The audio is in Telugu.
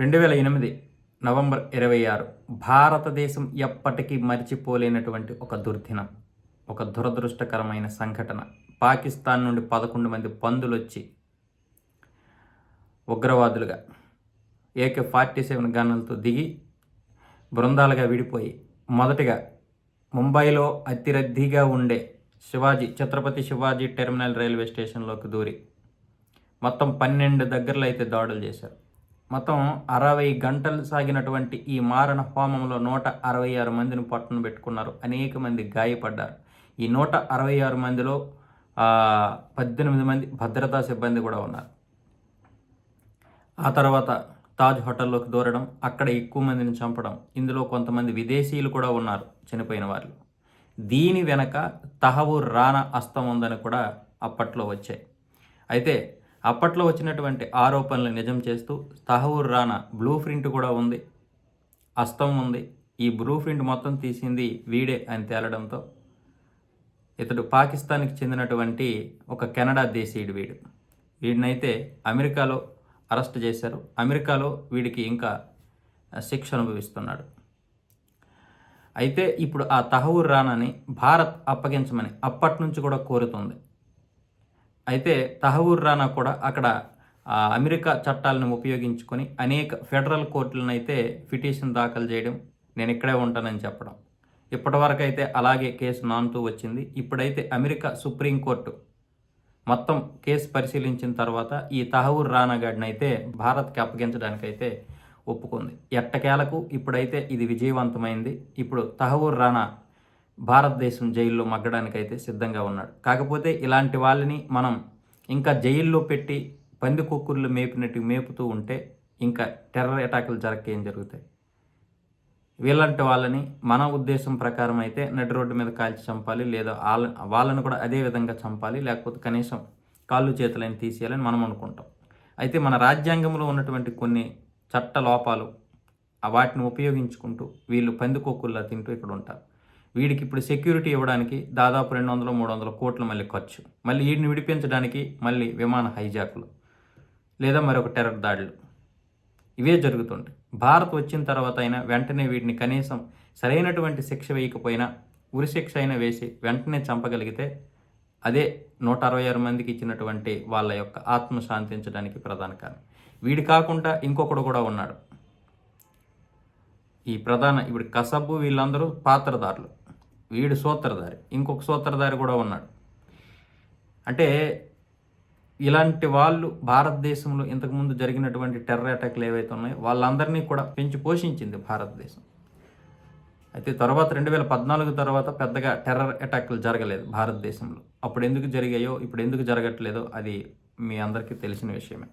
రెండు వేల ఎనిమిది నవంబర్ ఇరవై ఆరు భారతదేశం ఎప్పటికీ మర్చిపోలేనటువంటి ఒక దుర్దినం ఒక దురదృష్టకరమైన సంఘటన. పాకిస్తాన్ నుండి పదకొండు మంది పందులు వచ్చి ఉగ్రవాదులుగా ఏకే ఫార్టీ సెవెన్ గన్నులతో దిగి బృందాలుగా విడిపోయి మొదటిగా ముంబైలో అతిరద్దీగా ఉండే శివాజీ ఛత్రపతి శివాజీ టెర్మినల్ రైల్వే స్టేషన్లోకి దూరి మొత్తం పన్నెండు దగ్గరలో అయితే దాడులు చేశారు. మొత్తం అరవై గంటలు సాగినటువంటి ఈ మారణ హోమంలో నూట అరవై ఆరు మందిని పట్టును పెట్టుకున్నారు. అనేక మంది గాయపడ్డారు. ఈ నూట అరవై ఆరు మందిలో పద్దెనిమిది మంది భద్రతా సిబ్బంది కూడా ఉన్నారు. ఆ తర్వాత తాజ్ హోటల్లోకి దూరడం అక్కడ ఎక్కువ మందిని చంపడం ఇందులో కొంతమంది విదేశీయులు కూడా ఉన్నారు చనిపోయిన వాళ్ళు దీని వెనక తహవూర్ రానా అస్తం ఉందని కూడా అప్పట్లో వచ్చాయి. అయితే అప్పట్లో వచ్చినటువంటి ఆరోపణలు నిజం చేస్తూ తహవూర్ రానా బ్లూ ప్రింట్ కూడా ఉంది అస్తం ఉంది. ఈ బ్లూ ప్రింట్ మొత్తం తీసింది వీడే అని తేలడంతో ఇతడు పాకిస్తాన్కి చెందినటువంటి ఒక కెనడా దేశీయుడు వీడు. వీడినైతే అమెరికాలో అరెస్ట్ చేశారు. అమెరికాలో వీడికి ఇంకా శిక్ష అనుభవిస్తున్నాడు. అయితే ఇప్పుడు ఆ తహవూర్ రానాని భారత్ అప్పగించమని అప్పటి నుంచి కూడా కోరుతుంది. అయితే తహవూర్ రానా కూడా అక్కడ అమెరికా చట్టాలను ఉపయోగించుకొని అనేక ఫెడరల్ కోర్టులను అయితే పిటిషన్ దాఖలు చేయడం నేను ఇక్కడే ఉంటానని చెప్పడం. ఇప్పటివరకు అయితే అలాగే కేసు నానుతూ వచ్చింది. ఇప్పుడైతే అమెరికా సుప్రీంకోర్టు మొత్తం కేసు పరిశీలించిన తర్వాత ఈ తహవూర్ రానా అయితే భారత్కి అప్పగించడానికైతే ఒప్పుకుంది. ఎట్టకేలకు ఇప్పుడైతే ఇది విజయవంతమైంది. ఇప్పుడు తహవూర్ రానా భారతదేశం జైల్లో మగ్గడానికైతే సిద్ధంగా ఉన్నాడు. కాకపోతే ఇలాంటి వాళ్ళని మనం ఇంకా జైల్లో పెట్టి పంది కుక్కుర్లు మేపినట్టు మేపుతూ ఉంటే ఇంకా టెర్రర్ అటాకులు జరగకేం జరుగుతాయి? వీళ్ళంటి వాళ్ళని మన ఉద్దేశం ప్రకారం అయితే నడి రోడ్డు మీద కాల్చి చంపాలి లేదా వాళ్ళ వాళ్ళని కూడా అదే విధంగా చంపాలి లేకపోతే కనీసం కాళ్ళు చేతులని తీసేయాలని మనం అనుకుంటాం. అయితే మన రాజ్యాంగంలో ఉన్నటువంటి కొన్ని చట్ట లోపాలు వాటిని ఉపయోగించుకుంటూ వీళ్ళు పందికొక్కుల్లా తింటూ ఇక్కడ ఉంటారు. వీడికి ఇప్పుడు సెక్యూరిటీ ఇవ్వడానికి దాదాపు రెండు వందలు మూడు వందల కోట్లు మళ్ళీ ఖర్చు. మళ్ళీ వీడిని విడిపించడానికి మళ్ళీ విమాన హైజాకులు లేదా మరొక టెర్రర్ దాడులు. ఇవే జరుగుతుంటాయి. భారత్ వచ్చిన తర్వాత అయినా వెంటనే వీటిని కనీసం సరైనటువంటి శిక్ష వేయకపోయినా ఉరిశిక్ష అయినా వేసి వెంటనే చంపగలిగితే అదే నూట అరవై ఆరు మందికి ఇచ్చినటువంటి వాళ్ళ యొక్క ఆత్మ శాంతించడానికి ప్రధాన కారణం. వీడి కాకుండా ఇంకొకడు కూడా ఉన్నాడు. ఈ ప్రధాన ఇప్పుడు కసబ్బు వీళ్ళందరూ పాత్రదారులు వీడు సూత్రధారి. ఇంకొక సూత్రధారి కూడా ఉన్నాడు. అంటే ఇలాంటి వాళ్ళు భారతదేశంలో ఇంతకుముందు జరిగినటువంటి టెర్రర్ అటాక్లు ఏవైతే ఉన్నాయో వాళ్ళందరినీ కూడా పెంచి పోషించింది భారతదేశం. అయితే తర్వాత రెండు వేల పద్నాలుగు తర్వాత పెద్దగా టెర్రర్ అటాక్లు జరగలేదు భారతదేశంలో. అప్పుడు ఎందుకు జరిగాయో ఇప్పుడు ఎందుకు జరగట్లేదో అది మీ అందరికీ తెలిసిన విషయమే.